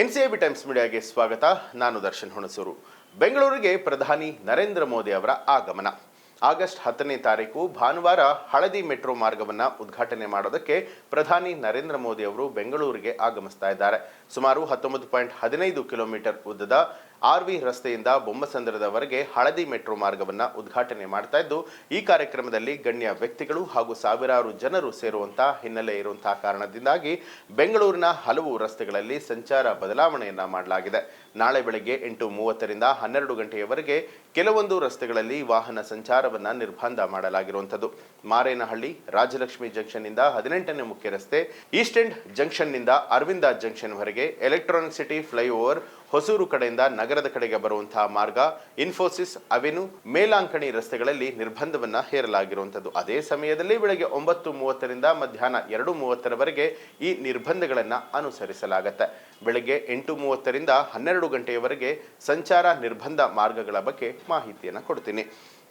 NCIB times ಮೀಡಿಯಾಗೆ ಸ್ವಾಗತ. ನಾನು ದರ್ಶನ್ ಹುಣಸೂರು. ಬೆಂಗಳೂರಿಗೆ ಪ್ರಧಾನಿ ನರೇಂದ್ರ ಮೋದಿ ಅವರ ಆಗಮನ. ಆಗಸ್ಟ್ ಹತ್ತನೇ ತಾರೀಕು ಭಾನುವಾರ ಹಳದಿ ಮೆಟ್ರೋ ಮಾರ್ಗವನ್ನ ಉದ್ಘಾಟನೆ ಮಾಡೋದಕ್ಕೆ ಪ್ರಧಾನಿ ನರೇಂದ್ರ ಮೋದಿ ಅವರು ಬೆಂಗಳೂರಿಗೆ ಆಗಮಿಸ್ತಾ ಇದ್ದಾರೆ. ಸುಮಾರು ಹತ್ತೊಂಬತ್ತು ಪಾಯಿಂಟ್ ಹದಿನೈದು ಕಿಲೋಮೀಟರ್ ಉದ್ದದ ಆರ್ ವಿ ರಸ್ತೆಯಿಂದ ಬೊಮ್ಮಸಂದ್ರದವರೆಗೆ ಹಳದಿ ಮೆಟ್ರೋ ಮಾರ್ಗವನ್ನು ಉದ್ಘಾಟನೆ ಮಾಡ್ತಾ ಇದ್ದು, ಈ ಕಾರ್ಯಕ್ರಮದಲ್ಲಿ ಗಣ್ಯ ವ್ಯಕ್ತಿಗಳು ಹಾಗೂ ಸಾವಿರಾರು ಜನರು ಸೇರುವಂತಹ ಹಿನ್ನೆಲೆ ಇರುವಂತಹ ಕಾರಣದಿಂದಾಗಿ ಬೆಂಗಳೂರಿನ ಹಲವು ರಸ್ತೆಗಳಲ್ಲಿ ಸಂಚಾರ ಬದಲಾವಣೆಯನ್ನ ಮಾಡಲಾಗಿದೆ. ನಾಳೆ ಬೆಳಗ್ಗೆ ಎಂಟು ಮೂವತ್ತರಿಂದ ಹನ್ನೆರಡು ಗಂಟೆಯವರೆಗೆ ಕೆಲವೊಂದು ರಸ್ತೆಗಳಲ್ಲಿ ವಾಹನ ಸಂಚಾರವನ್ನ ನಿರ್ಬಂಧ ಮಾಡಲಾಗಿರುವಂಥದ್ದು. ಮಾರೇನಹಳ್ಳಿ, ರಾಜಲಕ್ಷ್ಮಿ ಜಂಕ್ಷನ್ನಿಂದ ಹದಿನೆಂಟನೇ ಮುಖ್ಯ ರಸ್ತೆ, ಈಸ್ಟ್ ಎಂಡ್ ಜಂಕ್ಷನ್ನಿಂದ ಅರವಿಂದ ಜಂಕ್ಷನ್ ವರೆಗೆ ಎಲೆಕ್ಟ್ರಾನಿಕ್ ಸಿಟಿ ಫ್ಲೈಓವರ್ ಹೊಸೂರು ಕಡೆಯಿಂದ ನಗರದ ಕಡೆಗೆ ಬರುವಂತಹ ಮಾರ್ಗ ಇನ್ಫೋಸಿಸ್, ಅವೆನು, ಮೇಲಾಂಕಣಿ ರಸ್ತೆಗಳಲ್ಲಿ ನಿರ್ಬಂಧವನ್ನು ಹೇರಲಾಗಿರುವಂಥದ್ದು. ಅದೇ ಸಮಯದಲ್ಲಿ ಬೆಳಗ್ಗೆ ಒಂಬತ್ತು ಮೂವತ್ತರಿಂದ ಮಧ್ಯಾಹ್ನ ಎರಡು ಮೂವತ್ತರವರೆಗೆ ಈ ನಿರ್ಬಂಧಗಳನ್ನು ಅನುಸರಿಸಲಾಗುತ್ತೆ. ಬೆಳಗ್ಗೆ ಎಂಟು ಮೂವತ್ತರಿಂದ ಹನ್ನೆರಡು ಗಂಟೆಯವರೆಗೆ ಸಂಚಾರ ನಿರ್ಬಂಧ ಮಾರ್ಗಗಳ ಬಗ್ಗೆ ಮಾಹಿತಿಯನ್ನು ಕೊಡ್ತೀನಿ.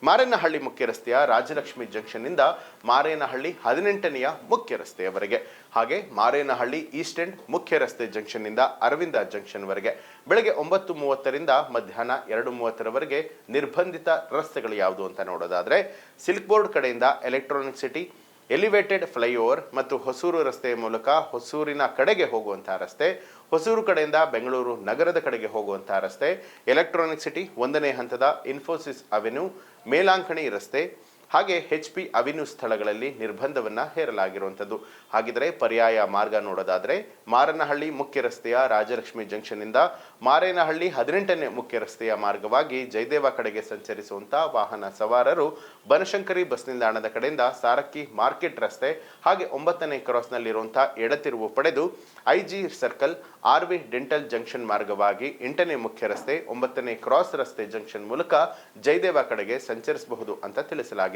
ಮಾರೇನಹಳ್ಳಿ ಮುಖ್ಯ ರಸ್ತೆಯ ರಾಜಲಕ್ಷ್ಮಿ ಜಂಕ್ಷನ್ನಿಂದ ಮಾರೇನಹಳ್ಳಿ ಹದಿನೆಂಟನೆಯ ಮುಖ್ಯ ರಸ್ತೆಯವರೆಗೆ ಹಾಗೆ ಮಾರೇನಹಳ್ಳಿ ಈಸ್ಟ್ ಎಂಡ್ ಮುಖ್ಯ ರಸ್ತೆ ಜಂಕ್ಷನ್ನಿಂದ ಅರವಿಂದ ಜಂಕ್ಷನ್ವರೆಗೆ. ಬೆಳಗ್ಗೆ ಒಂಬತ್ತು ಮೂವತ್ತರಿಂದ ಮಧ್ಯಾಹ್ನ ಎರಡು ಮೂವತ್ತರವರೆಗೆ ನಿರ್ಬಂಧಿತ ರಸ್ತೆಗಳು ಯಾವುದು ಅಂತ ನೋಡೋದಾದ್ರೆ, ಸಿಲ್ಕ್ ಬೋರ್ಡ್ ಕಡೆಯಿಂದ ಎಲೆಕ್ಟ್ರಾನಿಕ್ ಸಿಟಿ ಎಲಿವೇಟೆಡ್ ಫ್ಲೈಓವರ್ ಮತ್ತು ಹೊಸೂರು ರಸ್ತೆಯ ಮೂಲಕ ಹೊಸೂರಿನ ಕಡೆಗೆ ಹೋಗುವಂಥ ರಸ್ತೆ, ಹೊಸೂರು ಕಡೆಯಿಂದ ಬೆಂಗಳೂರು ನಗರದ ಕಡೆಗೆ ಹೋಗುವಂಥ ರಸ್ತೆ ಎಲೆಕ್ಟ್ರಾನಿಕ್ ಸಿಟಿ ಒಂದನೇ ಹಂತದ ಇನ್ಫೋಸಿಸ್ ಅವೆನ್ಯೂ ಮೇಲಾಂಕಣಿ ರಸ್ತೆ ಹಾಗೆ ಎಚ್ ಪಿ ಅವಿನ್ಯೂ ಸ್ಥಳಗಳಲ್ಲಿ ನಿರ್ಬಂಧವನ್ನು ಹೇರಲಾಗಿರುವಂಥದ್ದು. ಹಾಗಿದ್ರೆ ಪರ್ಯಾಯ ಮಾರ್ಗ ನೋಡೋದಾದರೆ ಮಾರನಹಳ್ಳಿ ಮುಖ್ಯ ರಸ್ತೆಯ ರಾಜಲಕ್ಷ್ಮಿ ಜಂಕ್ಷನ್ನಿಂದ ಮಾರೇನಹಳ್ಳಿ ಹದಿನೆಂಟನೇ ಮುಖ್ಯ ರಸ್ತೆಯ ಮಾರ್ಗವಾಗಿ ಜಯದೇವ ಕಡೆಗೆ ಸಂಚರಿಸುವಂಥ ವಾಹನ ಸವಾರರು ಬನಶಂಕರಿ ಬಸ್ ನಿಲ್ದಾಣದ ಕಡೆಯಿಂದ ಸಾರಕ್ಕಿ ಮಾರ್ಕೆಟ್ ರಸ್ತೆ ಹಾಗೆ ಒಂಬತ್ತನೇ ಕ್ರಾಸ್ನಲ್ಲಿರುವಂಥ ಎಡತಿರುವು ಪಡೆದು IG circle R V dental junction ಮಾರ್ಗವಾಗಿ ಎಂಟನೇ ಮುಖ್ಯ ರಸ್ತೆ ಒಂಬತ್ತನೇ ಕ್ರಾಸ್ ರಸ್ತೆ ಜಂಕ್ಷನ್ ಮೂಲಕ ಜಯದೇವ ಕಡೆಗೆ ಸಂಚರಿಸಬಹುದು ಅಂತ ತಿಳಿಸಲಾಗಿದೆ.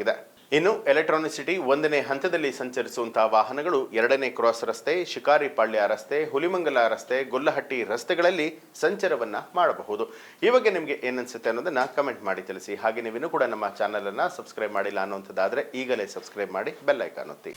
ಇನ್ನು ಎಲೆಕ್ಟ್ರಾನಿಸಿಟಿ ಒಂದನೇ ಹಂತದಲ್ಲಿ ಸಂಚರಿಸುವಂತಹ ವಾಹನಗಳು ಎರಡನೇ ಕ್ರಾಸ್ ರಸ್ತೆ, ಶಿಕಾರಿಪಾಳ್ಯ ರಸ್ತೆ, ಹುಲಿಮಂಗಲ ರಸ್ತೆ, ಗೊಲ್ಲಹಟ್ಟಿ ರಸ್ತೆಗಳಲ್ಲಿ ಸಂಚಾರವನ್ನ ಮಾಡಬಹುದು. ಈ ಬಗ್ಗೆ ನಿಮಗೆ ಏನನ್ಸುತ್ತೆ ಅನ್ನೋದನ್ನ ಕಮೆಂಟ್ ಮಾಡಿ ತಿಳಿಸಿ. ಹಾಗೆ ನೀವಿನ್ನೂ ಕೂಡ ನಮ್ಮ ಚಾನಲ್ ಅನ್ನ ಸಬ್ಸ್ಕ್ರೈಬ್ ಮಾಡಿಲ್ಲ ಅನ್ನುವಂಥದ್ದಾದ್ರೆ ಈಗಲೇ ಸಬ್ಸ್ಕ್ರೈಬ್ ಮಾಡಿ ಬೆಲ್ಲೈಕಾನ್ ಒತ್ತಿ.